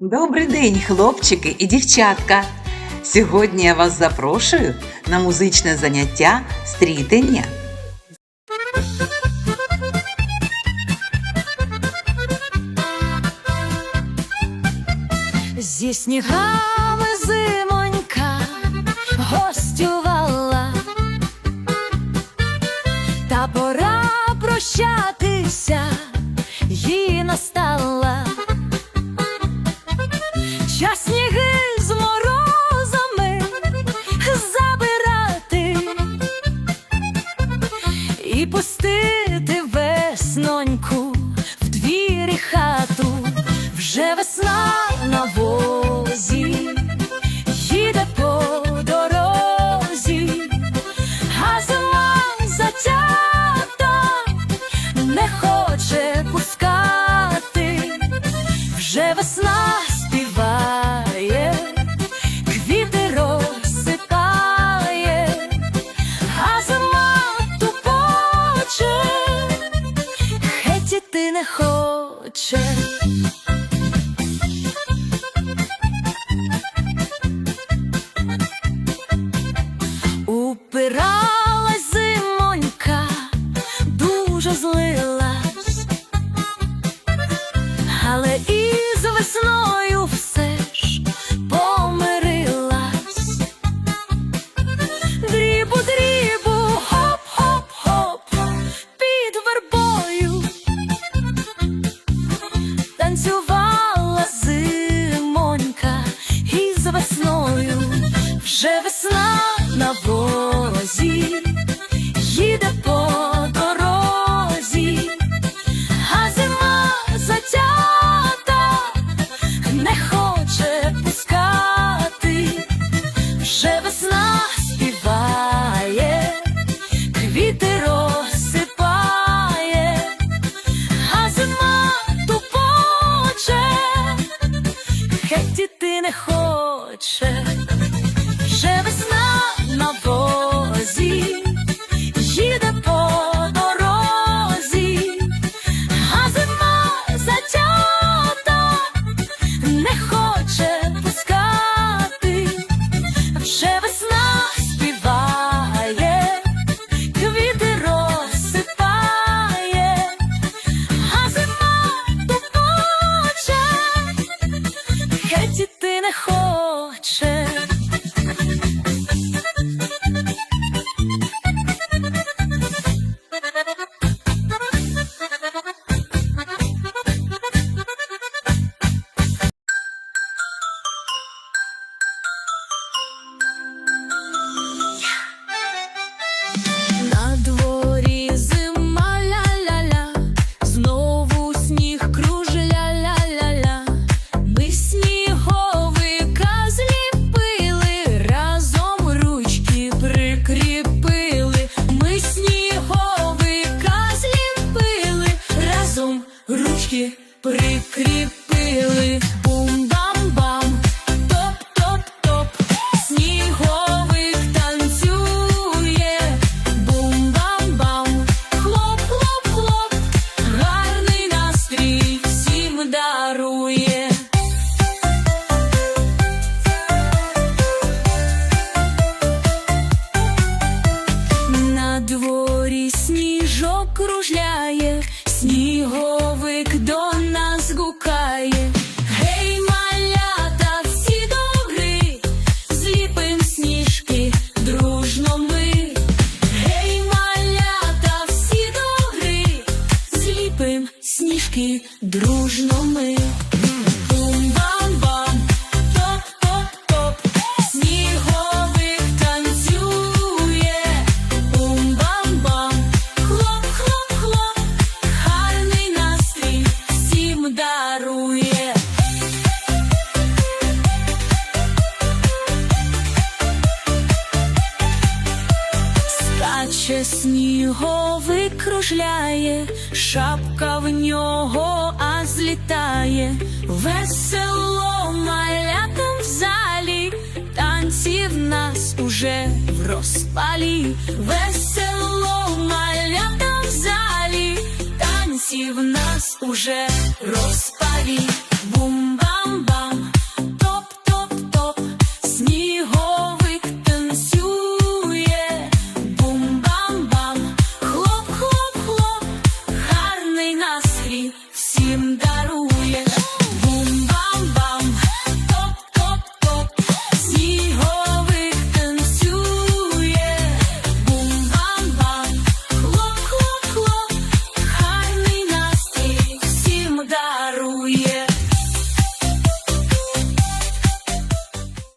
Добрий день, хлопчики і дівчатка! Сьогодні я вас запрошую на музичне заняття стрітення. Зі снігами зимонька гостювала, та пора прощатися їй настала. На але із весною все ж помирилась. Дрібу, дрібу, хоп, хоп, хоп, під вербою танцювала зимонька із весною, вже весна на mejor. Ручки сніжки, дружно ми. Бум-бам-бам, топ-топ-топ, кружляє, шапка в нього а злітає, весело малятам в залі, в нас уже в розпалі, весело малятам в залі, танці в нас уже розпалі.